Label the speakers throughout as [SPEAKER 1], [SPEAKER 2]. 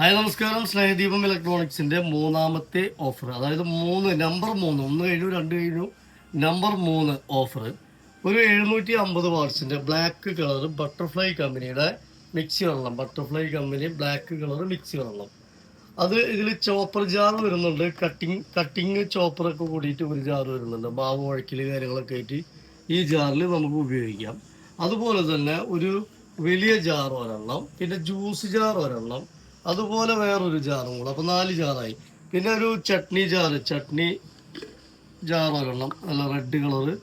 [SPEAKER 1] Hi നമസ്കാരം. സ്നേഹദീപം ഇലക്ട്രോണിക്സിന്റെ മൂന്നാമത്തെ offer. അതായത് മൂന്ന് നമ്പർ മൂന്ന്. ഒന്ന് കഴിഞ്ഞു രണ്ട് കഴിഞ്ഞു. നമ്പർ മൂന്ന് ഓഫർ. ഒരു എഴുന്നൂറ്റി അമ്പത് വാട്ട്സിന്റെ ബ്ലാക്ക് കളർ ബട്ടർഫ്ലൈ കമ്പനിയുടെ മിക്സി വെള്ളം. Butterfly company black colour mixie വെള്ളം. അത് ഇതിൽ ചോപ്പർ ജാർ വരുന്നുണ്ട്. കട്ടിങ് കട്ടിങ് ചോപ്പറൊക്കെ കൂടിയിട്ട് ഒരു ജാർ വരുന്നുണ്ട്. മാവ് വഴക്കിൽ കാര്യങ്ങളൊക്കെ ആയിട്ട് ഈ ജാറിൽ നമുക്ക് ഉപയോഗിക്കാം. അതുപോലെ തന്നെ ഒരു വലിയ ജാർ ഒരെണ്ണം പിന്നെ ജ്യൂസ് ജാർ ഒരെണ്ണം അതുപോലെ വേറൊരു ജാറും കൂടെ. അപ്പോൾ നാല് ജാറായി. പിന്നെ ഒരു ചട്നി ജാറ്. ചട്നി ജാർ ഒരെണ്ണം. നല്ല റെഡ് കളറ്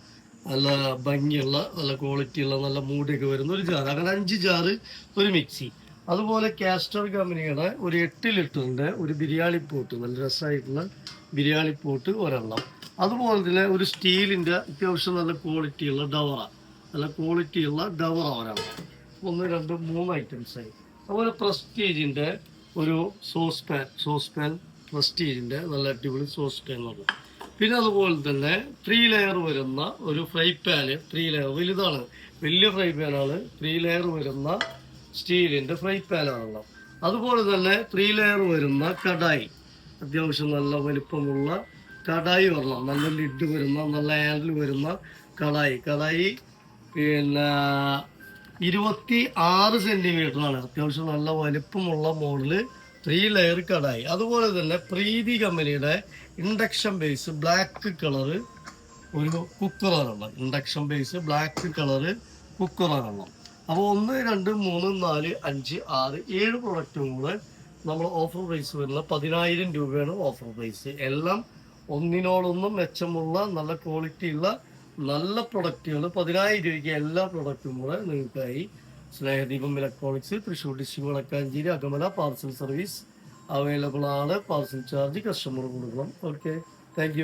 [SPEAKER 1] നല്ല ഭംഗിയുള്ള നല്ല ക്വാളിറ്റിയുള്ള നല്ല മൂടിയൊക്കെ വരുന്ന ഒരു ജാർ അങ്ങനെ അഞ്ച് ജാറ് ഒരു മിക്സി അതുപോലെ കാസ്റ്റർ കമ്പനിയുടെ ഒരു എട്ട് ലിറ്ററിന്റെ ഒരു ബിരിയാണി പോട്ട് നല്ല രസമായിട്ടുള്ള ബിരിയാണി പോട്ട് ഒരെണ്ണം. അതുപോലെ തന്നെ ഒരു സ്റ്റീലിന്റെ അത്യാവശ്യം നല്ല ക്വാളിറ്റിയുള്ള ഡവറ. നല്ല ക്വാളിറ്റിയുള്ള ഡവറ ഒരെണ്ണം. ഒന്ന് രണ്ട് മൂന്ന് ഐറ്റംസ് ആയി. അതുപോലെ പ്രസ്റ്റീജിന്റെ ഒരു സോസ് പാൻ സോസ് പാൻ പ്രസ്റ്റീജിന്റെ നല്ല അടിപൊളി സോസ് പാൻ ഉള്ളത് പിന്നെ അതുപോലെ തന്നെ ത്രീ ലെയർ വരുന്ന ഒരു ഫ്രൈ പാൻ ത്രീ ലെയർ വലുതാണ്. വലിയ ഫ്രൈ പാനാണ് ത്രീ ലെയർ വരുന്ന സ്റ്റീലിന്റെ ഫ്രൈ പാനാണല്ലോ അതുപോലെ തന്നെ ത്രീ ലെയർ വരുന്ന കടായി. അത്യാവശ്യം നല്ല വലിപ്പമുള്ള കടായി വരണം. നല്ല ലിഡ് വരുന്ന നല്ല ഹാൻഡിൽ വരുന്ന കടായി. കടായി പിന്നെ ഇരുപത്തി ആറ് സെന്റിമീറ്ററാണ് അത്യാവശ്യം നല്ല വലിപ്പമുള്ള മോഡൽ ത്രീ ലെയർ കടായി അതുപോലെ തന്നെ പ്രീതി കമ്പനിയുടെ ഇൻഡക്ഷൻ ബേസ് ബ്ലാക്ക് കളറ് ഒരു കുക്കറാണുള്ളത് ഇൻഡക്ഷൻ ബേസ് ബ്ലാക്ക് കളറ് കുക്കറാണുള്ളത് അപ്പോൾ ഒന്ന് രണ്ട് മൂന്ന് നാല് അഞ്ച് ആറ് ഏഴ് പ്രൊഡക്റ്റും കൂടെ നമ്മൾ ഓഫർ പ്രൈസ് വരുന്ന പതിനായിരം രൂപയാണ് ഓഫർ പ്രൈസ് എല്ലാം ഒന്നിനോടൊന്നും മെച്ചമുള്ള നല്ല ക്വാളിറ്റിയുള്ള നല്ല പ്രൊഡക്റ്റുകൾ പതിനായിരം രൂപയ്ക്ക് എല്ലാ പ്രൊഡക്റ്റും കൂടെ നിങ്ങൾക്കായി. Snehadeepam electronics Thrissur district Vadakkanchery Akamala parcel service available ആണ്. പാർസൽ ചാർജ് കസ്റ്റമർ കൊടുക്കണം. Okay thank